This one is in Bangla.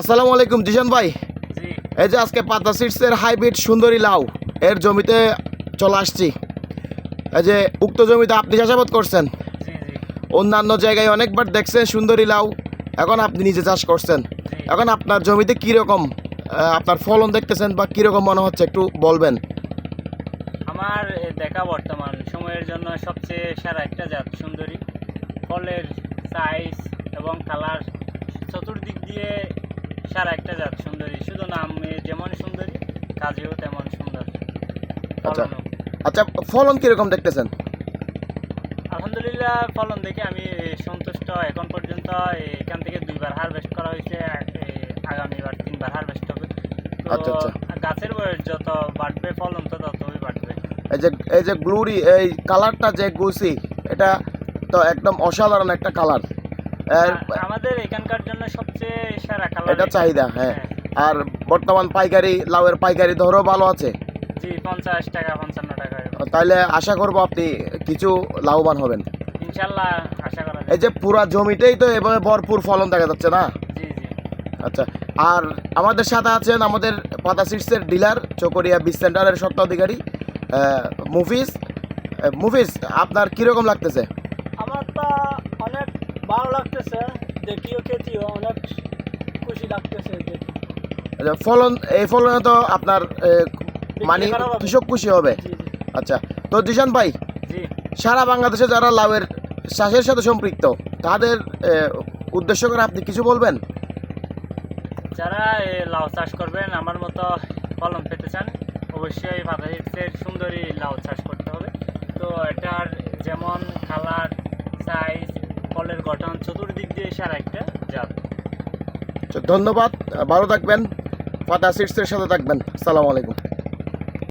আসসালামু আলাইকুম জিশান ভাই। এই যে আজকে পাতা সিটসের হাইব্রিড সুন্দরী লাউ এর জমিতে চলে আসছি। এই যে উক্ত জমিতে আপনি চাষাবাদ করছেন। অন্যান্য জায়গায় অনেকবার দেখছেন সুন্দরী লাউ এখন আপনি নিজে চাষ করছেন। এখন আপনার জমিতে কীরকম আপনার ফলন দেখতেছেন বা কীরকম মনে হচ্ছে একটু বলবেন। আমার দেখা বর্তমান সময়ের জন্য সবচেয়ে সেরা একটা জাত সুন্দরী। ফলের সাইজ এবং কালার চতুর্দিক দিয়ে সেরা একটা জাত সুন্দরী। শুধু নামে যেমন সুন্দরী কাজেও তেমন সুন্দর। আচ্ছা। আচ্ছা ফলন কীরকম দেখতেছেন? আলহামদুলিল্লাহ ফলন দেখে আমি সন্তুষ্ট। এখন পর্যন্ত এখান থেকে দুইবার হারভেস্ট করা হয়েছে আগামীবার তিনবার হারভেস্ট হবে। তো আচ্ছা, আচ্ছা। গাছের বয়স যত বাড়বে ফলন তো ততই বাড়বে। এই যে এই যে গ্লুরি এই কালারটা যে গুছি এটা তো একদম অসাধারণ একটা কালার। আমাদের এখানকার জন্য কালার এটা চাহিদা, হ্যাঁ। আর বর্তমান পাইকারি লাউয়ের পাইকারি ধরো ভালো আছে? জি পঞ্চাশ টাকা পঞ্চান্ন টাকা তাহলে আশা করব আপনি কিছু লাভবান হবেন। ইনশাল্লাহ আশা করা এই যে পুরা জমিতেই তো এভাবে ভরপুর ফলন দেখা যাচ্ছে না? জি জি। আচ্ছা আর আমাদের সাথে আছেন আমাদের পাতা সিটসের ডিলার চকরিয়া বিচ সেন্টারের স্বত্বাধিকারী মুফিস মুফিস আপনার কীরকম লাগতেছে? আমার তো অনেক ভালো লাগতেছে দেখিও খেতেও অনেক আচ্ছা, ফলন এই ফলনে তো আপনার মানে কৃষক খুশি হবে। আচ্ছা তো জিশান ভাই সারা বাংলাদেশে যারা লাউয়ের চাষের সাথে সম্পৃক্ত তাদের উদ্দেশ্য করে আপনি কিছু বলবেন? যারা লাউ চাষ করবেন আমার মতো ফলন পেতে চান অবশ্যই বাতাসের সুন্দরী লাউ চাষ করতে হবে। তো এটার যেমন কালার সাইজ ফলের গঠন চতুর্দিক দিয়ে সারা একটা জাত। ধন্যবাদ ভালো থাকবেন পাতা সিটসের সাথে থাকবেন সালাম আলাইকুম।